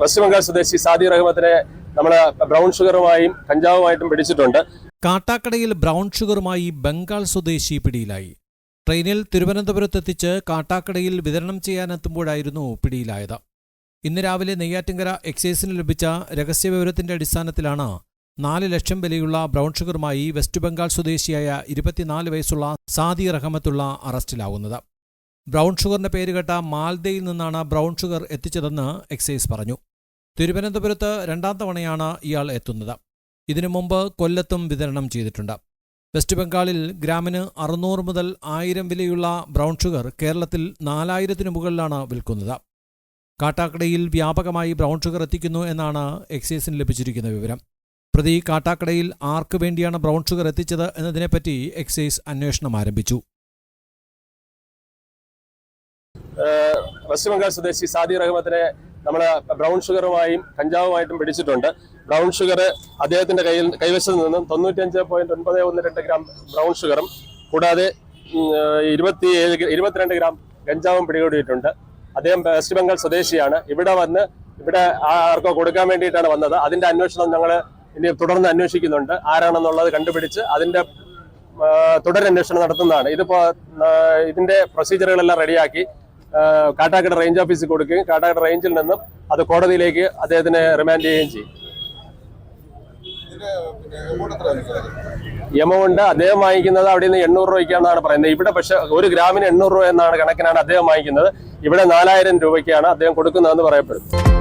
West Bengal സ്വദേശി സാദി റഹ്മത്തിനെ നമ്മൾ brown ഷുഗറുമായും കഞ്ചാവുമായിട്ടും പിടിച്ചിട്ടുണ്ട്. കാട്ടാക്കടയിൽ ബ്രൗൺ ഷുഗറുമായി ബംഗാൾ സ്വദേശി പിടിയിലായി. ട്രെയിനിൽ തിരുവനന്തപുരത്തെത്തിച്ച് കാട്ടാക്കടയിൽ വിതരണം ചെയ്യാനെത്തുമ്പോഴായിരുന്നു പിടിയിലായത്. ഇന്ന് രാവിലെ നെയ്യാറ്റിങ്കര എക്സൈസിന് ലഭിച്ച രഹസ്യവിവരത്തിന്റെ അടിസ്ഥാനത്തിലാണ് നാല് ലക്ഷം വിലയുള്ള ബ്രൗൺ ഷുഗറുമായി വെസ്റ്റ് ബംഗാൾ സ്വദേശിയായ ഇരുപത്തിനാല് വയസ്സുള്ള സാദി റഹമത്തുള്ള അറസ്റ്റിലാവുന്നത്. ബ്രൗൺ ഷുഗറിന്റെ പേരുകെട്ട മാൽദയിൽ നിന്നാണ് ബ്രൗൺ ഷുഗർ എത്തിച്ചതെന്ന് എക്സൈസ് പറഞ്ഞു. തിരുവനന്തപുരത്ത് രണ്ടാം തവണയാണ് ഇയാൾ എത്തുന്നത്. ഇതിനു മുമ്പ് കൊല്ലത്തും വിതരണം ചെയ്തിട്ടുണ്ട്. വെസ്റ്റ് ബംഗാളിൽ ഗ്രാമിന് അറുന്നൂറ് മുതൽ ആയിരം വിലയുള്ള ബ്രൗൺ ഷുഗർ കേരളത്തിൽ നാലായിരത്തിനു മുകളിലാണ് വിൽക്കുന്നത്. കാട്ടാക്കടയിൽ വ്യാപകമായി ബ്രൗൺ ഷുഗർ എത്തിക്കുന്നു എന്നാണ് എക്സൈസിന് ലഭിച്ചിരിക്കുന്ന വിവരം. പ്രതി കാട്ടാക്കടയിൽ ആർക്കു വേണ്ടിയാണ് ബ്രൗൺ ഷുഗർ എത്തിച്ചത് എന്നതിനെപ്പറ്റി എക്സൈസ് അന്വേഷണം ആരംഭിച്ചു. വെസ്റ്റ് ബംഗാൾ സ്വദേശി സാദി റഹ്മത്തിനെ നമ്മൾ ബ്രൗൺ ഷുഗറുമായും കഞ്ചാവുമായിട്ടും പിടിച്ചിട്ടുണ്ട്. ബ്രൗൺ ഷുഗർ അദ്ദേഹത്തിന്റെ കയ്യിൽ കൈവശത്ത് നിന്നും തൊണ്ണൂറ്റഞ്ച് പോയിന്റ് ഒൻപത് ഒന്ന് രണ്ട് ഗ്രാം ബ്രൗൺ ഷുഗറും കൂടാതെ ഇരുപത്തി ഏഴ് ഇരുപത്തിരണ്ട് ഗ്രാം ഗഞ്ചാവും പിടികൂടിയിട്ടുണ്ട്. അദ്ദേഹം വെസ്റ്റ് ബംഗാൾ സ്വദേശിയാണ്. ഇവിടെ വന്ന് ഇവിടെ ആർക്കോ കൊടുക്കാൻ വേണ്ടിയിട്ടാണ് വന്നത്. അതിന്റെ അന്വേഷണം ഞങ്ങൾ ഇനി തുടർന്ന് അന്വേഷിക്കുന്നുണ്ട്. ആരാണെന്നുള്ളത് കണ്ടുപിടിച്ച് അതിന്റെ തുടരന്വേഷണം നടത്തുന്നതാണ്. ഇതിപ്പോ ഇതിന്റെ പ്രൊസീജിയറുകളെല്ലാം റെഡിയാക്കി കാട്ടാക്കട റേഞ്ച് ഓഫീസിൽ കൊടുക്കുകയും കാട്ടാക്കട റേഞ്ചിൽ നിന്നും അത് കോടതിയിലേക്ക് അദ്ദേഹത്തിനെ റിമാൻഡ് ചെയ്യുകയും ചെയ്യും. എമൗണ്ട് അദ്ദേഹം വാങ്ങിക്കുന്നത് അവിടെ നിന്ന് എണ്ണൂറ് രൂപയ്ക്കാണെന്നാണ് പറയുന്നത്. ഇവിടെ പക്ഷെ ഒരു ഗ്രാമിന് എണ്ണൂറ് രൂപ എന്നാണ് കണക്കിനാണ് അദ്ദേഹം വാങ്ങിക്കുന്നത്. ഇവിടെ നാലായിരം രൂപയ്ക്കാണ് അദ്ദേഹം കൊടുക്കുന്നതെന്ന് പറയപ്പെടുന്നത്